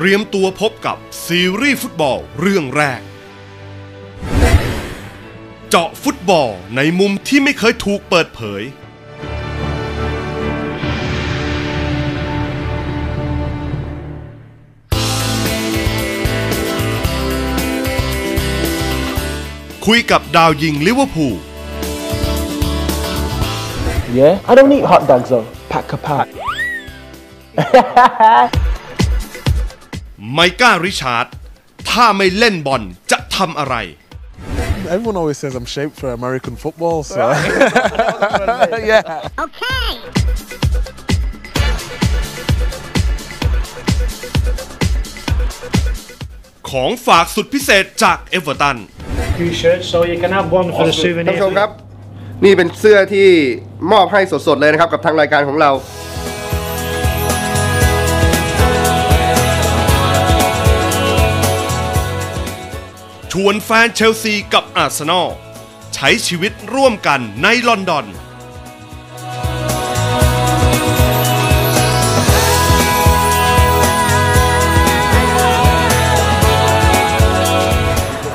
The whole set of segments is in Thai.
เตรียมตัวพบกับซีรีส์ฟุตบอลเรื่องแรก เจาะฟุตบอลในมุมที่ไม่เคยถูกเปิดเผย คุยกับดาวยิงลิเวอร์พูล Yeah? I don't eat hot dogs though. Pack a pack. ไมก้าริชาร์ดถ้าไม่เล่นบอลจะทำอะไร Everyone always says I'm shaped for American football, so yeah. Okay. ของฝากสุดพิเศษจากเอเวอร์ตัน few shirts, so you can have one for the ท่าน souvenir. ผู้ชมครับ นี่เป็นเสื้อที่มอบให้สดๆเลยนะครับ กับทางรายการของเรา ชวนแฟนเชลซีกับอาร์เซนอล ใช้ชีวิตร่วมกันในลอนดอน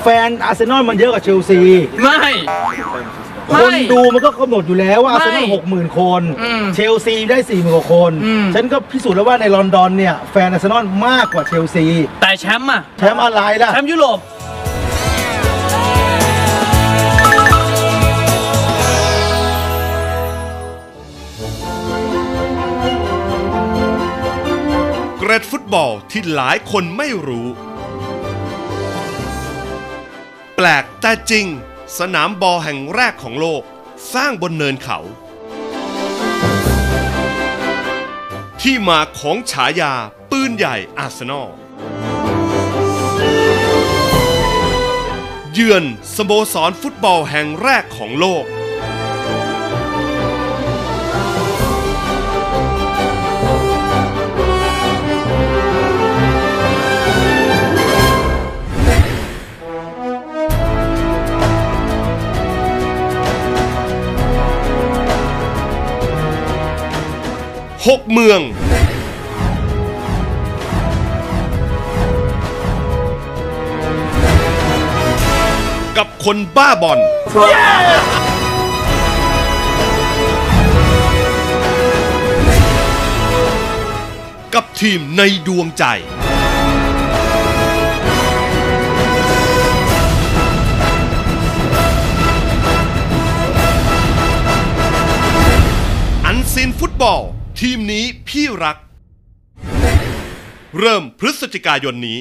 แฟนอาร์เซนอลมันเยอะกว่าเชลซี ไม่คนไม่ดูมันก็กำหนดอยู่แล้วว่าอาร์เซนอลไม่หกหมื่นคน อืมเชลซีได้สี่หมื่นกว่าคน อืม ฉันก็พิสูจน์แล้วว่าในลอนดอนเนี่ย แฟนอาร์เซนอลมากกว่าเชลซี แต่แชมป์อะแชมป์อะไรล่ะ แชมป์ยุโรป กรดฟุตบอลที่หลายคนไม่รู้ แปลกแต่จริง สนามบอลแห่งแรกของโลก สร้างบนเนินเขา ที่มาของฉายาปืนใหญ่อาร์เซนอลเยือนสโมสรฟุตบอลแห่งแรกของโลก หกเมือง กับคนบ้าบอล กับทีมในดวงใจ อันซีนฟุตบอล ทีมนี้พี่รัก เริ่มพฤศจิกายนนี้